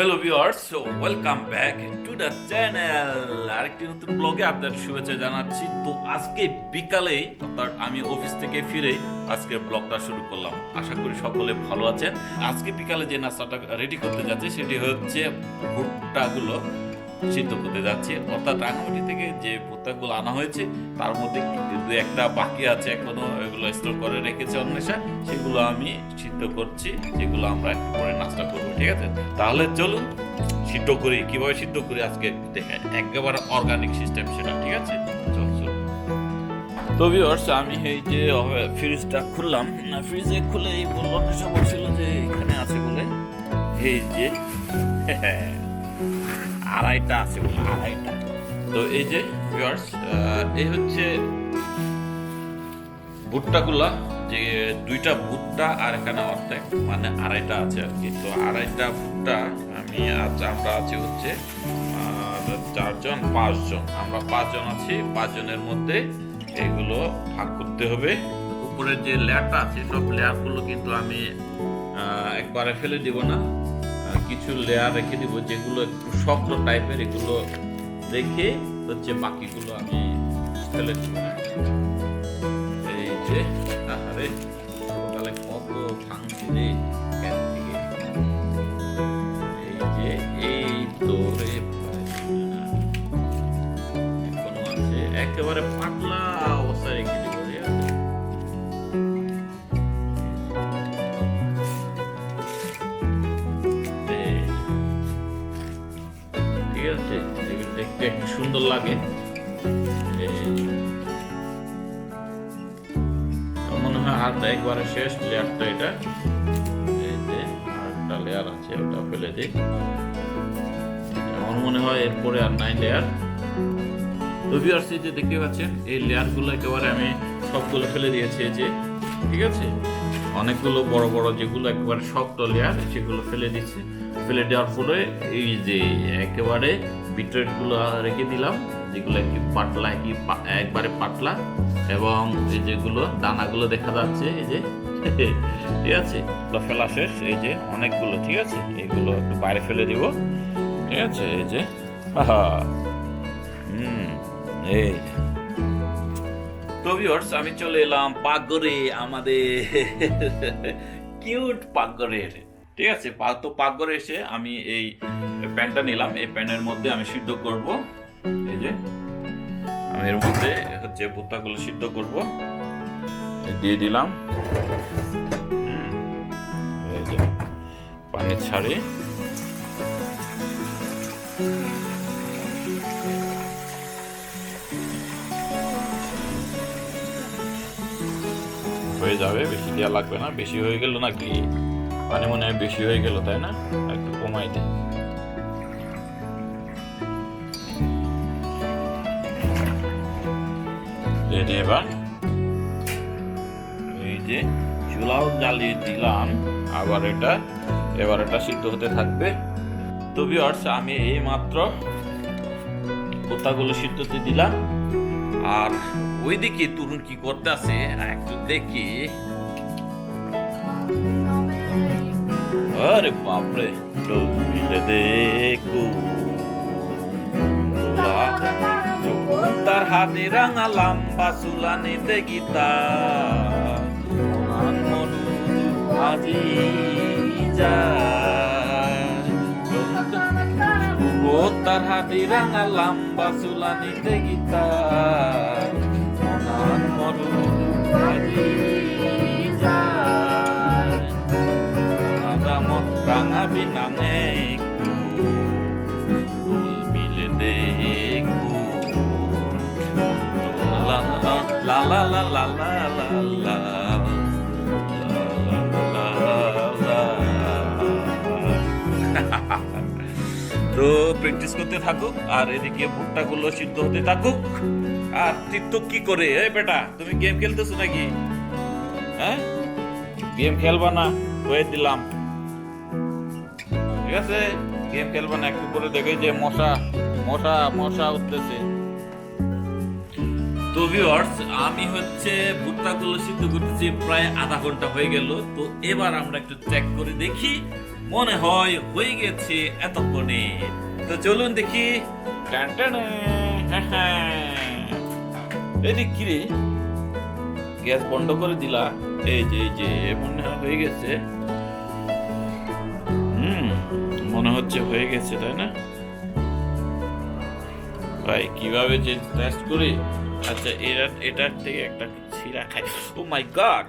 Hello viewers so welcome back to the channel আরেকটি নতুন ব্লগে আপনাদের শুভেচ্ছা জানাচ্ছি। তো আজকে বিকালে, অর্থাৎ আমি অফিস থেকে ফিরে আজকে ব্লগটা শুরু করলাম। আশা করি সকলে ভালো আছেন। আজকে বিকালে যে নাস্তাটা রেডি করতে যাচ্ছে, সেটি হচ্ছে ভুট্টাগুলো। সিদ্ধ করতে যাচ্ছি। অর্থাৎ রাঙামাটি থেকে যে ভুট্টাগুলো আনা হয়েছে, তার মধ্যে দু একটা বাকি আছে এখনও এগুলো স্টোর করে রেখেছে অন্বেষা। সেগুলো আমি সিদ্ধ করছি, যেগুলো আমরা একটু পরে নাস্তা করব, ঠিক আছে? তাহলে চলুন, সিদ্ধ করি। কীভাবে সিদ্ধ করি আজকে? দেখে একেবারে অর্গানিক সিস্টেম সেটা, ঠিক আছে? তো ভিউয়ার্স আমি এই যে ফ্রিজটা খুললাম। ফ্রিজে খুলে এই বলল অন্বেষা বলছিল যে এখানে আছে বলে। এই যে আড়াইটা আছে আড়াইটা। তো এই যে ভিউয়ার্স এই হচ্ছে ভুট্টাগুলা যে দুইটা ভুট্টা আর এখানে অর্ধেক মানে আড়াইটা আছে আর কি। তো আড়াইটা ভুট্টা আমি আজ আমরা আছি হচ্ছে চারজন, পাঁচজন। আমরা পাঁচজন আছি, পাঁচজনের মধ্যে এগুলো ভাগ করতে হবে। উপরের যে লেয়ারটা আছে, সব লেয়ারগুলো কিন্তু আমি একবারে ফেলে দিব না। কিছু লেয়ার রেখে দিব যেগুলো একটু শক্ত টাইপের এগুলো রেখে হচ্ছে বাকিগুলো আমি ফেলে দিব এই যে আহারে কত ভাঙছি এই যে এই তো রে একেবারে পাতলা লাগে। মনে হয় আর একবারে শেষ লেয়ারটা এটা। আরেকটা লেয়ার আছে, ওটা ফেলে দিই। আমার মনে হয় এরপরে আর নাই লেয়ার। তো ভিউয়ার্স যে দেখতে পাচ্ছেন, এই লেয়ারগুলো একেবারে আমি সবগুলো ফেলে দিয়েছি যে। ঠিক আছে? অনেকগুলো বড় বড় যেগুলো একেবারে শক্ত লেয়ার সেগুলো ফেলে দিচ্ছি। ফেলে দেওয়ার পরে এই যে একেবারে বিট্রেটগুলো রেখে দিলাম, যেগুলো একটি পাতলা কি একবারে পাতলা এবং এই যেগুলো দানাগুলো দেখা যাচ্ছে, এই যে, ঠিক আছে? ফেলা শেষ, এই যে অনেকগুলো, ঠিক আছে? এগুলো একটু বাইরে ফেলে দিব, ঠিক আছে? এই যে হুম, এই। তো ভিউয়ার্স আমি চলে এলাম পাকঘরে আমাদের কিউট পাকঘরের ঠিক আছে তো পাকঘরে এসে আমি এই প্যান্টটা নিলাম। এই প্যানের মধ্যে আমি সিদ্ধ করব। এই যে, আমি এর মধ্যে হচ্ছে ভুট্টাগুলো সিদ্ধ করব। দিয়ে দিলাম। পানি ছাড়ি যাবে, বেশি দেওয়া লাগবে না। বেশি হয়ে গেল নাকি? মানে মনে হয় বেশি হয়ে গেল, তাই না? একটু কমাই দিই এবার? এই যে চুলাও জ্বালিয়ে দিলাম। আবার এটা, এবার এটা সিদ্ধ হতে থাকবে। তো ভিউয়ার্স আমি এই মাত্র পোতাগুলো সিদ্ধ হতে দিলাম, আর ওইদিকে তরুণ কি করতে আছে একটু দেখি। আরে বাপরে তার হাতে রাঙা লম্বা চুলানিতে গীতা। মন মনু আজি ও, তার হাতে রাঙা লম্বা চুলানিতে গীতা। রাঙা মিলে লা লা লা লা লা তো প্র্যাকটিস করতে থাকুক, আর এদিকে ভুট্টাগুলো সিদ্ধ হতে থাকুক। আর টিকটক কি করে? এ বেটা তুমি গেম খেলতেছো নাকি? হ্যাঁ? গেম খেলবা না হয়ে দিলাম। ঠিক আছে গেম না একটু করে দেখে যে মশা মশা মশা উঠতেছে। তো ভিউয়ার্স আমি হচ্ছে ভুট্টাগুলো সিদ্ধ করতেছি প্রায় আধা ঘণ্টা হয়ে গেল। তো এবার আমরা একটু চেক করে দেখি মনে হয় হয়ে গেছে এতক্ষণে। তো চলুন দেখি। হ্যাঁ, হ্যাঁ। এদিক কি রে? গ্যাস বন্ধ করে দিলা? এই যে এই যে মনে হয় গেছে। হুম, মনে হচ্ছে হয়ে গেছে, তাই না? ভাই, কীভাবে যে টেস্ট করি? আচ্ছা এরা, এটার থেকে একটা ছিঁড়া খাই। ও মাই গড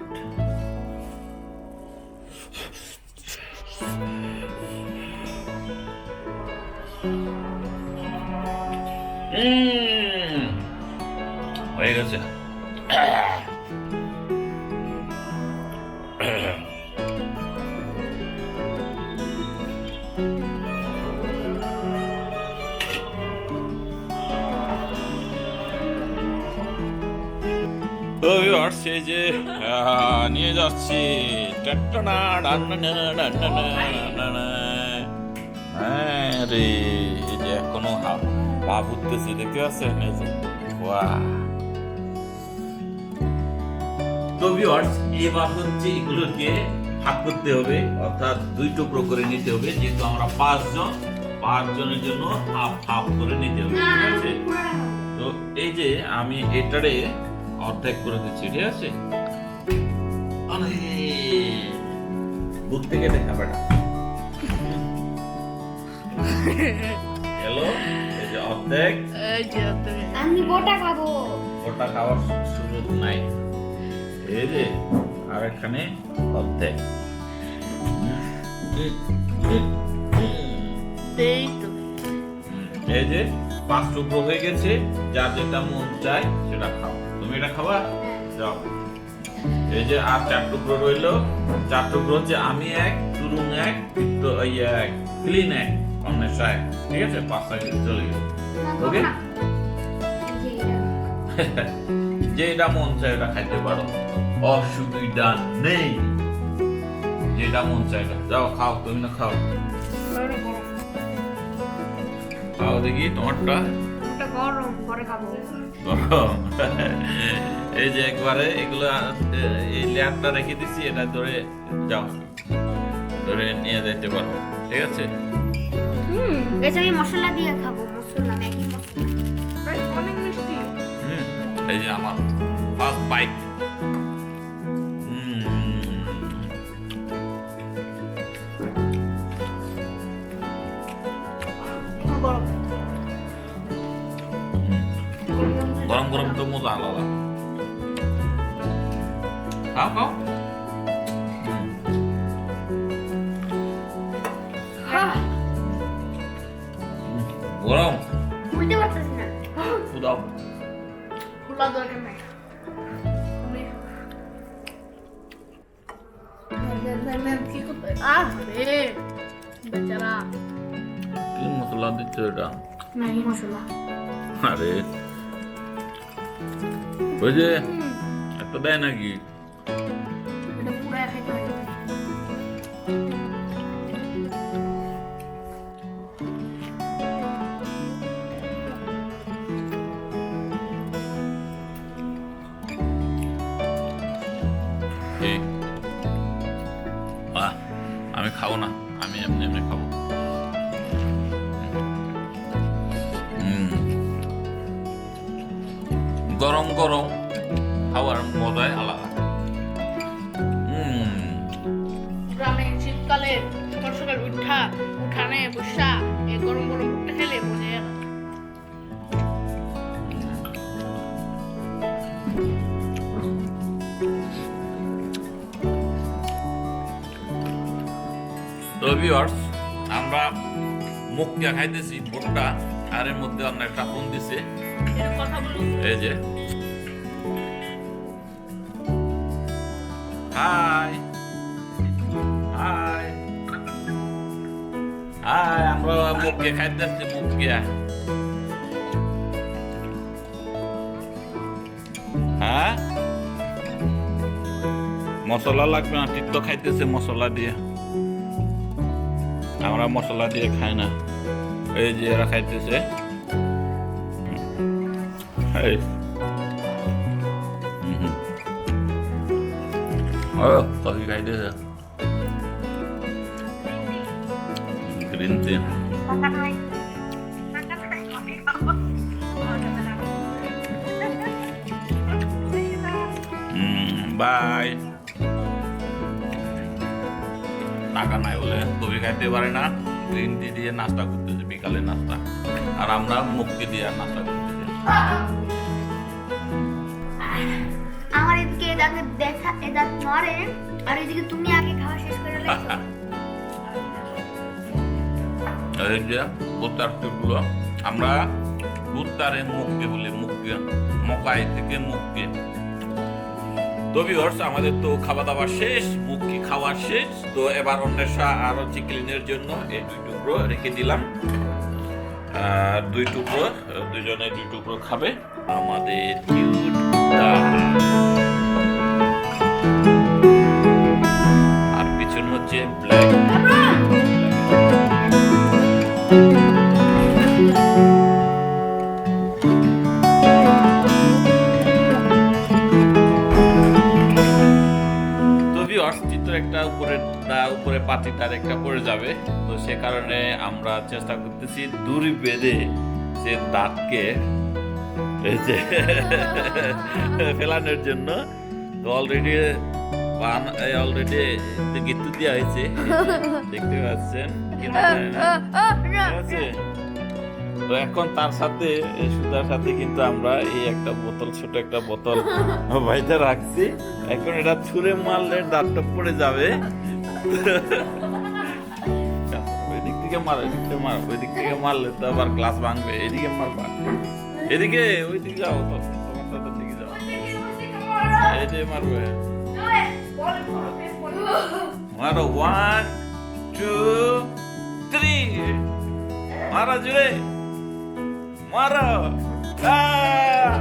হয়ে গেছে তো ভিউয়ার্স এই যে নিয়ে যাচ্ছি। হ্যাঁ রে, এই যে এখনও ভাব উঠতেছে দেখতে পাচ্ছেন? এই যে, বাহ। তো ভিউয়ার্স এবার হচ্ছে এগুলোকে ভাগ করতে হবে অর্থাৎ দুই টুকরো করে নিতে হবে যেহেতু আমরা পাঁচজন পাঁচজনের জন্য হাফ হাফ করে নিতে হবে ঠিক আছে? তো এই যে আমি এটারে অর্ধেক করে দিচ্ছি ঠিক আছে? আরে থেকে দেখা বেটা হ্যালো এই যে অর্ধেক। এই যে তুমি আমি গোটা খাব। ওটা খাওয়ার সুযোগ নাই। এই যে আর এখানে অর্ধেক। এই যে পাঁচ টুকরো হয়ে গেছে যার যেটা মন চায় সেটা খাও। তুমি এটা খাবা? যাও। এই যে আর চার টুকরো রইল। চার টুকরো হচ্ছে আমি এক তুরুং এক এক ক্লিন এক অন্বেষা এক। ঠিক আছে? পাঁচটা কিন্তু চলে গেছে ওকে যে এটা মন চায় এটা খাইতে পারো। অসুবিধা নেই যেটা মন চায় এটা যাও খাও তুমি না খাও খাও দেখি তোমারটা গরম পরে খাব গরম এই যে একবারে এগুলো এই লেয়ারটা রেখে দিছি এটা ধরে যাও। ধরে নিয়ে যেতে পারো। ঠিক আছে? হুম এটা আমি মশলা দিয়ে খাব মশলা ম্যাগি মশলা। অনেক মিষ্টি। হুম, এই যে আমার ফার্স্ট বাইক বুঝতে পারতেছি না খোলা দরকার নাই কি করতে আহ রে বেচারা কি মশলা দিচ্ছ এটা ম্যাগি মশলা আরে ওই যে একটা দেয় নাকি? গরম গরম খাবার মজাই আলাদা। হুম। গ্রামে শীতকালে সকাল সকাল উঠা উঠানে বসা এই গরম গরম উঠতে খেলে মজা তো ভিউয়ার্স আমরা মুখিয়া খাইতেছি ভুট্টা। আর এর মধ্যে অন্য একটা ফোন দিছে। এই যে। হাই হাই হাই আমরা মুখিয়া খাইতেছি মুখিয়া হ্যাঁ? মশলা লাগবে না টিত্ত খাইতেছে মশলা দিয়ে। আমরা মশলা দিয়ে খাই না। এই যে এরা খাইতেছে এই Mhm. ও কফি খাইতেছে লিনতে টাকা নাই টাকা নাই আমি খাব বাই টাকা নাই বলে কবি খাইতে পারে না গ্রিন টি দিয়ে নাস্তা করতেছে বিকালে নাস্তা। আর আমরা মুক্তি দিয়ে নাস্তা করতেছি। আমার এদিকে দাঁতে দেখা দাঁত নড়ে আর এদিকে তুমি আগে খাওয়া শেষ করে লেছো এই যে ভুট্টার টুকরো আমরা ভুট্টারে মুক্তি বলে মুক্তি মকাই থেকে মুক্তি। তো ভিউয়ার্স আমাদের তো খাওয়া দাওয়া শেষ, মুক্তি খাওয়া শেষ। তো এবার অন্বেষা আর হচ্ছে ক্লিনের জন্য এই দুই টুকরো রেখে দিলাম। আর দুই টুকরো, দুজনে দুই টুকরো খাবে। আমাদের আর পিছনে হচ্ছে ব্ল্যাক পাতিটার একটা পড়ে যাবে। তো সে কারণে আমরা চেষ্টা করতেছি দড়ি বেঁধে সে দাঁতকে ফেলানোর জন্য। অলরেডি অলরেডি গিত্তু দেওয়া হয়েছে দেখতে পাচ্ছেন তো এখন তার সাথে সুতার সাথে কিন্তু আমরা এই একটা বোতল, ছোট একটা বোতল বাইতে রাখছি। এখন এটা ছুঁড়ে মারলে দাঁতটা পড়ে যাবে। ওই দিক থেকে মার ওই দিক থেকে মার ওই দিক থেকে মারলে তো আবার গ্লাস ভাঙবে এদিকে মারবা এদিকে ওই দিকে যাও তো তোমার দাদার দিকে যাও এই যে মারবে মারো ওয়ান টু থ্রি মারা জুড়ে মারো আহ!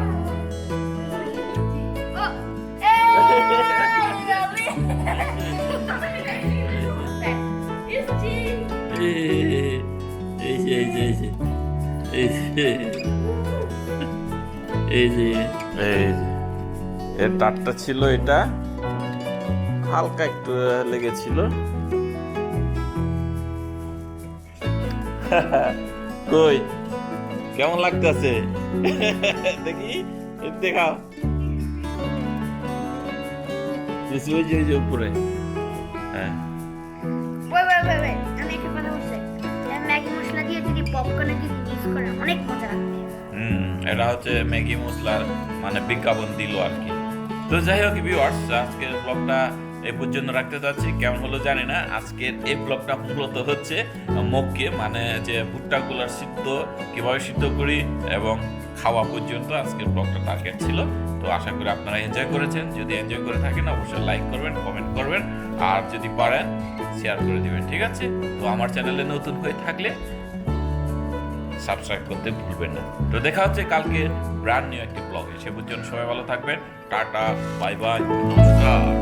এই যে এই যে এই যে এই এই যে এই যে এর তারটা ছিল এটা হালকা একটু লেগেছিল কই কেমন লাগতেছে দেখি দেখাও উপরে হ্যাঁ পপকর্নে মিক্স করেন অনেক মজা লাগবে এটা হচ্ছে ম্যাগি মশলার মানে বিজ্ঞাপন দিল আর কি। তো যাই হোক ভিউয়ার্স আজকের ব্লগটা এই পর্যন্ত রাখতে চাচ্ছি কেমন হলো জানি না, আজকের এই ব্লগটা মূলত হচ্ছে মগকে মানে যে ভুট্টাগুলোর সিদ্ধ, কীভাবে সিদ্ধ করি এবং খাওয়া পর্যন্ত আজকের ব্লগটা টার্গেট ছিল। তো আশা করি আপনারা এনজয় করেছেন। যদি এনজয় করে থাকেন, অবশ্যই লাইক করবেন কমেন্ট করবেন। আর যদি পারেন শেয়ার করে দিবেন, ঠিক আছে? তো আমার চ্যানেলে নতুন হয়ে থাকলে সাবস্ক্রাইব করতে ভুলবেন না। তো দেখা হচ্ছে কালকে ব্র্যান্ড নিউ একটি ব্লগে সে পর্যন্ত সবাই ভালো থাকবেন। টাটা বাই বাই নমস্কার।